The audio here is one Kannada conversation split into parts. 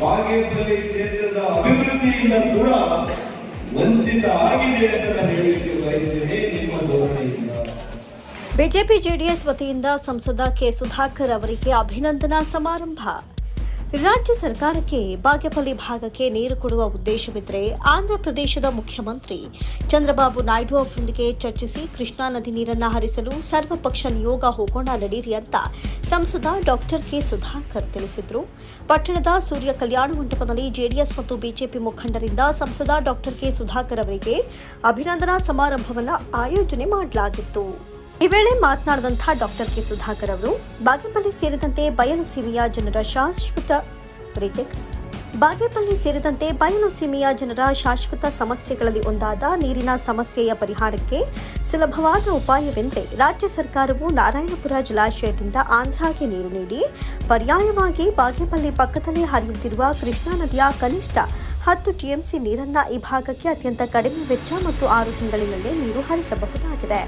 ಬಾಗೇಪಲ್ಲಿ ಕ್ಷೇತ್ರದ ಅಭಿವೃದ್ಧಿಯಿಂದ ಕೂಡ ವಂಚಿತ ಆಗಿದೆ ಅಂತ ನಾನು ಹೇಳಲಿಕ್ಕೆ ಬಯಸ್ತೇನೆ ನಿಮ್ಮ ಧೋರಣೆಯಿಂದ. ಬಿಜೆಪಿ ಜೆಡಿಎಸ್ ವತಿಯಿಂದ ಸಂಸದ ಕೆ ಸುಧಾಕರ್ ಅವರಿಗೆ ಅಭಿನಂದನಾ ಸಮಾರಂಭ. ರಾಜ್ಯ ಸರ್ಕಾರಕ್ಕೆ ಬಾಗೇಪಲ್ಲಿ ಭಾಗಕ್ಕೆ ನೀರು ಕೊಡುವ ಉದ್ದೇಶವಿದ್ದರೆ ಆಂಧ್ರಪ್ರದೇಶದ ಮುಖ್ಯಮಂತ್ರಿ ಚಂದ್ರಬಾಬು ನಾಯ್ಡು ಅವರೊಂದಿಗೆ ಚರ್ಚಿಸಿ ಕೃಷ್ಣಾ ನದಿ ನೀರನ್ನು ಹರಿಸಲು ಸರ್ವಪಕ್ಷ ನಿಯೋಗ ಹೋಗೋಣ ನಡೀರಿ ಅಂತ ಸಂಸದ ಡಾಕ್ಟರ್ ಕೆ ಸುಧಾಕರ್ ತಿಳಿಸಿದರು. ಪಟ್ಟಣದ ಸೂರ್ಯ ಕಲ್ಯಾಣ ಮಂಟಪದಲ್ಲಿ ಜೆಡಿಎಸ್ ಮತ್ತು ಬಿಜೆಪಿ ಮುಖಂಡರಿಂದ ಸಂಸದ ಡಾಕ್ಟರ್ ಕೆ ಸುಧಾಕರ್ ಅವರಿಗೆ ಅಭಿನಂದನಾ ಸಮಾರಂಭವನ್ನು ಆಯೋಜನೆ ಮಾಡಲಾಗಿತ್ತು. ಈ ವೇಳೆ ಮಾತನಾಡಿದಂತಹ ಡಾಕ್ಟರ್ ಕೆ ಸುಧಾಕರ್ ಅವರು ಬಾಗೇಪಲ್ಲಿ ಸೇರಿದಂತೆ ಬಯಲು ಸೀಮೆಯ ಜನರ ಶಾಶ್ವತ ರಿಟೆಕ್ ಬಾಗೇಪಲ್ಲಿ ಸೇರಿದಂತೆ ಬಯಲು ಸೀಮೆಯ ಜನರ ಶಾಶ್ವತ ಸಮಸ್ಯೆಗಳಲ್ಲಿ ಒಂದಾದ ನೀರಿನ ಸಮಸ್ಯೆಯ ಪರಿಹಾರಕ್ಕೆ ಸುಲಭವಾದ ಉಪಾಯವೆಂದರೆ ರಾಜ್ಯ ಸರ್ಕಾರವು ನಾರಾಯಣಪುರ ಜಲಾಶಯದಿಂದ ಆಂಧ್ರಾಗೆ ನೀರು ನೀಡಿ ಪರ್ಯಾಯವಾಗಿ ಬಾಗೇಪಲ್ಲಿ ಪಕ್ಕದಲ್ಲೇ ಹರಿಯುತ್ತಿರುವ ಕೃಷ್ಣಾ ನದಿಯ ಕನಿಷ್ಠ ಹತ್ತು ಟಿಎಂಸಿ ನೀರನ್ನ ಈ ಭಾಗಕ್ಕೆ ಅತ್ಯಂತ ಕಡಿಮೆ ವೆಚ್ಚ ಮತ್ತು ಆರು ತಿಂಗಳಿನಲ್ಲೇ ನೀರು ಹರಿಸಬಹುದಾಗಿದೆ.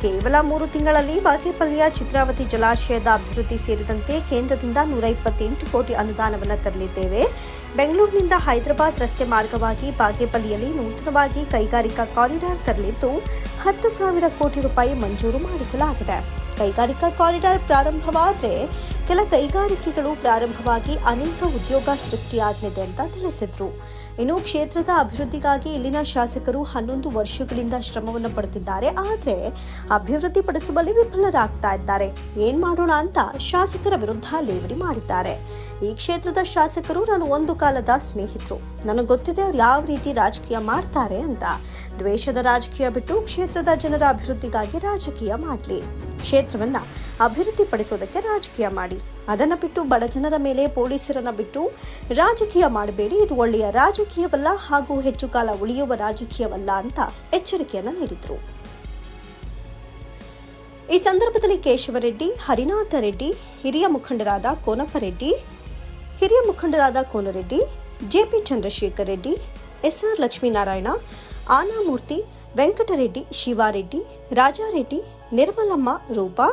ಕೇವಲ ಮೂರು ತಿಂಗಳಲ್ಲಿ ಬಾಗೇಪಲ್ಲಿಯ ಚಿತ್ರಾವತಿ ಜಲಾಶಯದ ಅಭಿವೃದ್ಧಿ ಸೇರಿದಂತೆ ಕೇಂದ್ರದಿಂದ ನೂರ ಇಪ್ಪತ್ತೆಂಟು ಕೋಟಿ ಅನುದಾನವನ್ನು ತರಲಿದ್ದೇವೆ. ಬೆಂಗಳೂರಿನಿಂದ ಹೈದರಾಬಾದ್ ರಸ್ತೆ ಮಾರ್ಗವಾಗಿ ಬಾಗೇಪಲ್ಲಿಯಲ್ಲಿ ನೂತನವಾಗಿ ಕೈಗಾರಿಕಾ ಕಾರಿಡಾರ್ ತರಲಿದ್ದು ಹತ್ತು ಸಾವಿರ ಕೋಟಿ ರೂಪಾಯಿ ಮಂಜೂರು ಮಾಡಿಸಲಾಗಿದೆ. ಕೈಗಾರಿಕಾ ಕಾರಿಡಾರ್ ಪ್ರಾರಂಭವಾದರೆ ಕೆಲ ಕೈಗಾರಿಕೆಗಳು ಪ್ರಾರಂಭವಾಗಿ ಅನೇಕ ಉದ್ಯೋಗ ಸೃಷ್ಟಿಯಾಗಲಿದೆ ಅಂತ ತಿಳಿಸಿದ್ರು. ಇನ್ನು ಕ್ಷೇತ್ರದ ಅಭಿವೃದ್ಧಿಗಾಗಿ ಇಲ್ಲಿನ ಶಾಸಕರು ಹನ್ನೊಂದು ವರ್ಷಗಳಿಂದ ಶ್ರಮವನ್ನು ಪಡೆದಿದ್ದಾರೆ ಆದರೆ ಅಭಿವೃದ್ಧಿ ಪಡಿಸುವಲ್ಲಿ ವಿಫಲರಾಗ್ತಾ ಇದ್ದಾರೆ. ಏನ್ ಮಾಡೋಣ ಅಂತ ಶಾಸಕರ ವಿರುದ್ಧ ಲೇವಡಿ ಮಾಡಿದ್ದಾರೆ. ಈ ಕ್ಷೇತ್ರದ ಶಾಸಕರು ನಾನು ಒಂದು ಕಾಲದ ಸ್ನೇಹಿತರು. ನನಗೆ ಗೊತ್ತಿದೆ ಅವ್ರು ಯಾವ ರೀತಿ ರಾಜಕೀಯ ಮಾಡ್ತಾರೆ ಅಂತ. ದ್ವೇಷದ ರಾಜಕೀಯ ಬಿಟ್ಟು ಕ್ಷೇತ್ರದ ಜನರ ಅಭಿವೃದ್ಧಿಗಾಗಿ ರಾಜಕೀಯ ಮಾಡಲಿ. ಕ್ಷೇತ್ರವನ್ನ ಅಭಿವೃದ್ಧಿಪಡಿಸೋದಕ್ಕೆ ರಾಜಕೀಯ ಮಾಡಿ. ಅದನ್ನ ಬಿಟ್ಟು ಬಡ ಜನರ ಮೇಲೆ ಪೊಲೀಸರನ್ನ ಬಿಟ್ಟು ರಾಜಕೀಯ ಮಾಡಬೇಡಿ. ಇದು ಒಳ್ಳೆಯ ರಾಜಕೀಯವಲ್ಲ ಹಾಗೂ ಹೆಚ್ಚು ಕಾಲ ಉಳಿಯುವ ರಾಜಕೀಯವಲ್ಲ ಅಂತ ಎಚ್ಚರಿಕೆಯನ್ನ ನೀಡಿದ್ರು. ಈ ಸಂದರ್ಭದಲ್ಲಿ ಕೇಶವರೆಡ್ಡಿ, ಹರಿನಾಥ ರೆಡ್ಡಿ, ಹಿರಿಯ ಮುಖಂಡರಾದ ಕೋನಪ್ಪ ರೆಡ್ಡಿ ಹಿರಿಯ ಮುಖಂಡರಾದ Konareddy, JP Chandrashekar Reddy, SR Lakshminarayana Anamurthy Venkatareddy Shivareddy, Rajareddy, Nirmalamma Roopa,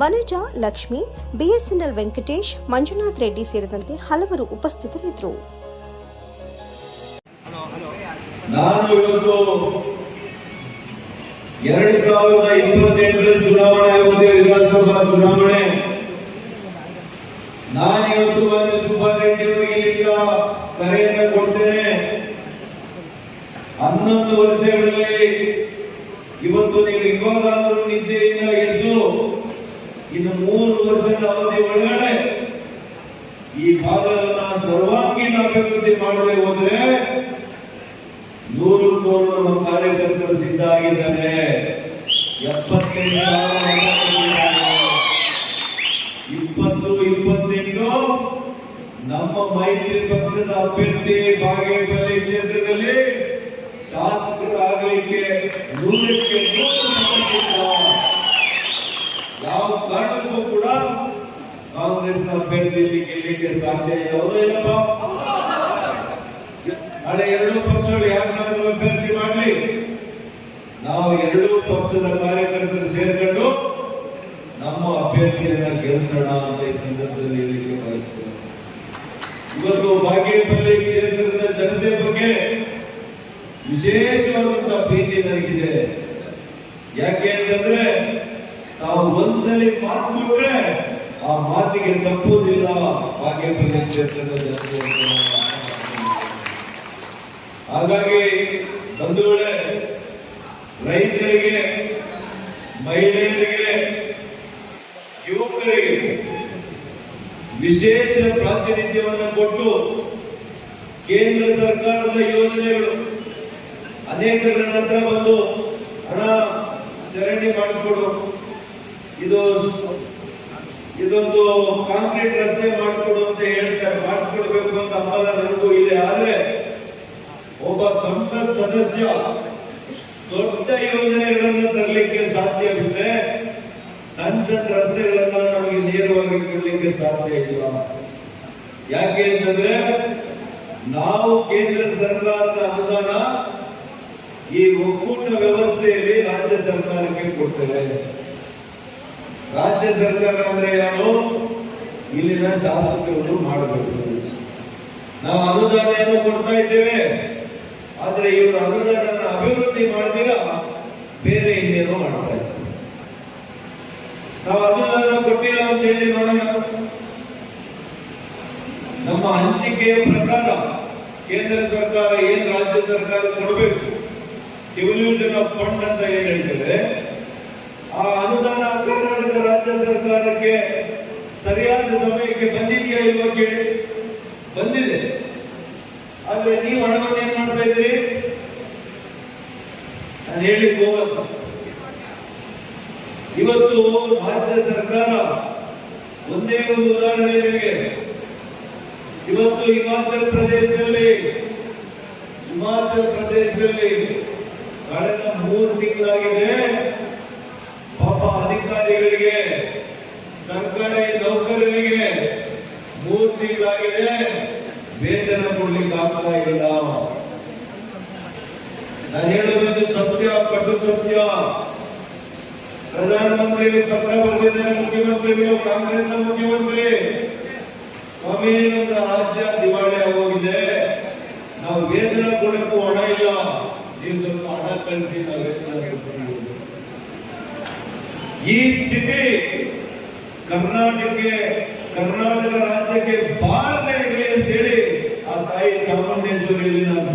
Vanaja Lakshmi, BSNL Venkatesh, Manjunath Reddy ಸೇರಿದಂತೆ ಹಲವರು ಉಪಸ್ಥಿತರಿದ್ದರು. ನಾನು ಇವತ್ತು ಎರಡ್ ಸಾವಿರದ ಇಪ್ಪತ್ತೆಂಟರ ಚುನಾವಣೆ ವಿಧಾನಸಭಾ ಚುನಾವಣೆ. ಹನ್ನೊಂದು ವರ್ಷಗಳಲ್ಲಿ ಇವತ್ತು ನೀವು ಇವಾಗಾದರೂ ನಿದ್ದೆಯಿಂದ ಎದ್ದು ಇನ್ನು ಮೂರು ವರ್ಷದ ಅವಧಿ ಒಳಗಡೆ ಈ ಭಾಗವನ್ನ ಸರ್ವಾಂಗೀಣ ಅಭಿವೃದ್ಧಿ ಮಾಡದೆ ಹೋದ್ರೆ ನೂರು ನೂರು ನಮ್ಮ ಕಾರ್ಯಕರ್ತರು ಸಿದ್ಧ ಆಗಿದ್ದಾರೆ. ಇಪ್ಪತ್ತು, ಇಪ್ಪತ್ತೆಂಟು ನಮ್ಮ ಮೈತ್ರಿ ಪಕ್ಷದ ಅಭ್ಯರ್ಥಿ ಬಾಗೇಪಲ್ಲಿ ಕ್ಷೇತ್ರದಲ್ಲಿ ಶಾಸಕರಾಗಲಿಕ್ಕೆ ನೂರಕ್ಕೆ ನೂರು ಯಾವ ಕಾರಣಕ್ಕೂ ಕೂಡ ಕಾಂಗ್ರೆಸ್ನ ಅಭ್ಯರ್ಥಿ ಇಲ್ಲಿ ಗೆಲ್ಲಲಿಕ್ಕೆ ಸಾಧ್ಯ ಯಾವುದೋ ಇಲ್ಲಪ್ಪ ನಾಳೆ ಎರಡೂ ಪಕ್ಷಗಳು ಯಾರನ್ನಾದ್ರೂ ಅಭ್ಯರ್ಥಿ ಮಾಡಲಿ. ನಾವು ಎರಡೂ ಪಕ್ಷದ ಕಾರ್ಯಕರ್ತರು ಸೇರ್ಕೊಂಡು ನಮ್ಮ ಅಭ್ಯರ್ಥಿಯನ್ನ ಗೆಲ್ಲಿಸೋಣ ಅಂತ ಈ ಸಂದರ್ಭದಲ್ಲಿ ಹೇಳಲಿಕ್ಕೆ ಬಯಸ್ತೇವೆ ಇವತ್ತು ಬಾಗೇಪಲ್ಲಿ ಕ್ಷೇತ್ರದ ಜನತೆ ಬಗ್ಗೆ ವಿಶೇಷವಾದಂತಹ ಪ್ರೀತಿ ನನಗಿದೆ. ಯಾಕೆ ಅಂತಂದ್ರೆ, ತಾವು ಒಂದ್ಸಲಿ ಮಾತು ಬಿಟ್ರೆ ಆ ಮಾತಿಗೆ ತಪ್ಪುವುದಿಲ್ಲ ಬಾಗೇಪಲ್ಲಿ ಕ್ಷೇತ್ರದ ಜನತೆ ಹಾಗಾಗಿ ಬಂಧುಗಳೇ, ರೈತರಿಗೆ, ಮಹಿಳೆಯರಿಗೆ, ಯುವಕರಿಗೆ ವಿಶೇಷ ಪ್ರಾತಿನಿಧ್ಯವನ್ನು ಕೊಟ್ಟು ಕೇಂದ್ರ ಸರ್ಕಾರದ ಯೋಜನೆಗಳು ಅನೇಕರ ನನ್ನ ಹತ್ರ ಬಂದು ಹಣ ಚರಂಡಿ ಮಾಡಿಸ್ಕೊಡು ಇದು ಇದೊಂದು ಕಾಂಕ್ರೀಟ್ ರಸ್ತೆ ಮಾಡಿಸ್ಕೊಡು ಅಂತ ಹೇಳ್ತಾರೆ. ಮಾಡಿಸ್ಕೊಡ್ಬೇಕು ಅಂತ ಹಂಬಲ ನನಗೂ ಇದೆ. ಆದ್ರೆ ಒಬ್ಬ ಸಂಸತ್ ಸದಸ್ಯ ದೊಡ್ಡ ಯೋಜನೆಗಳನ್ನು ತರಲಿಕ್ಕೆ ಸಾಧ್ಯ ಬಿಟ್ರೆ ಸಂಸತ್ ರಸ್ತೆಗಳನ್ನ ನಮಗೆ ನೇರವಾಗಿ ಕೊಡ್ಲಿಕ್ಕೆ ಸಾಧ್ಯ ಇಲ್ಲ. ಯಾಕೆ ಅಂತಂದ್ರೆ ನಾವು ಕೇಂದ್ರ ಸರ್ಕಾರದ ಅನುದಾನ ಈ ಒಕ್ಕೂಟ ವ್ಯವಸ್ಥೆಯಲ್ಲಿ ರಾಜ್ಯ ಸರ್ಕಾರಕ್ಕೆ ಕೊಡ್ತೇವೆ. ರಾಜ್ಯ ಸರ್ಕಾರ ಅಂದ್ರೆ ಯಾರು? ಇಲ್ಲಿನ ಶಾಸಕರು ಮಾಡಬೇಕು. ನಾವು ಇದ್ದೇವೆ. ಆದ್ರೆ ಇವರು ಅನುದಾನ ಅಭಿವೃದ್ಧಿ ಮಾಡ್ತೀರಾ? ಬೇರೆ ಇನ್ನೇನೋ ಮಾಡ್ತಾ ಇದ್ದಾರೆ. ನಾವು ಅನುದಾನ ಕೊಟ್ಟಿಲ್ಲ ಅಂತ ಹೇಳಿ ನೋಡೋಣ. ನಮ್ಮ ಹಂಚಿಕೆಯ ಪ್ರಕಾರ ಕೇಂದ್ರ ಸರ್ಕಾರ ಏನ್ ರಾಜ್ಯ ಸರ್ಕಾರ ಕೊಡಬೇಕು? ಎವಲ್ಯೂಷನ್ ಆಫ್ ಫಂಡ್ ಅಂತ ಏನ್ ಹೇಳ್ತಾರೆ ಆ ಅನುದಾನ ಕರ್ನಾಟಕ ರಾಜ್ಯ ಸರ್ಕಾರಕ್ಕೆ ಸರಿಯಾದ ಸಮಯಕ್ಕೆ ಬಂದಿದೆಯಾ ಇಲ್ವಾ ಕೇಳಿ? ಬಂದಿದೆ. ಆದ್ರೆ ನೀವು ಹಣವನ್ನು ಏನ್ ಮಾಡ್ತಾ ಇದ್ರಿ ನಾನು ಹೇಳಿ ಹೋಗಲ್ಲ. ಇವತ್ತು ರಾಜ್ಯ ಸರ್ಕಾರ ಒಂದೇ ಒಂದು ಉದಾಹರಣೆ ನಿಮಗೆ. ಇವತ್ತು ಹಿಮಾಚಲ ಪ್ರದೇಶದಲ್ಲಿ ಹಿಮಾಚಲ ಪ್ರದೇಶದಲ್ಲಿ ಕಳೆದ ಮೂರು ತಿಂಗಳಾಗಿದೆ. ಪಾಪ ಅಧಿಕಾರಿಗಳಿಗೆ, ಸರ್ಕಾರಿ ನೌಕರರಿಗೆ ಮೂರು ತಿಂಗಳಾಗಿದೆ. ವೇತನ ಕೊಡ್ಲಿಕ್ಕೆ ಆಗ್ತಾ ಇಲ್ಲ. ನಾನು ಹೇಳೋದೊಂದು ಸತ್ಯ ಕಟ್ಟು ಸತ್ಯ. ಪ್ರಧಾನಮಂತ್ರಿ ಪತ್ರ ಬರೆದಿದ್ದಾರೆ, ಮುಖ್ಯಮಂತ್ರಿಗಳು, ಕಾಂಗ್ರೆಸ್ನ ಮುಖ್ಯಮಂತ್ರಿ. ಸ್ವಾಮಿ ರಾಜ್ಯ ದಿವಾಳಿ ಆಗೋಗಿದೆ. ನಾವು ವೇತನ ಕೊಡಕ್ಕೂ ಹಣ ಇಲ್ಲ. ನೀವು ಸ್ವಲ್ಪ ಹಣ ಕಳಿಸಿ ಈ ಸ್ಥಿತಿ ಕರ್ನಾಟಕಕ್ಕೆ, ಕರ್ನಾಟಕ ರಾಜ್ಯಕ್ಕೆ ಬಾರದೆ ಇರಲಿ ಅಂತೇಳಿ ಆ ತಾಯಿ ಚಾಮುಂಡೇಶ್ವರಿಯಲ್ಲಿ ನಾನು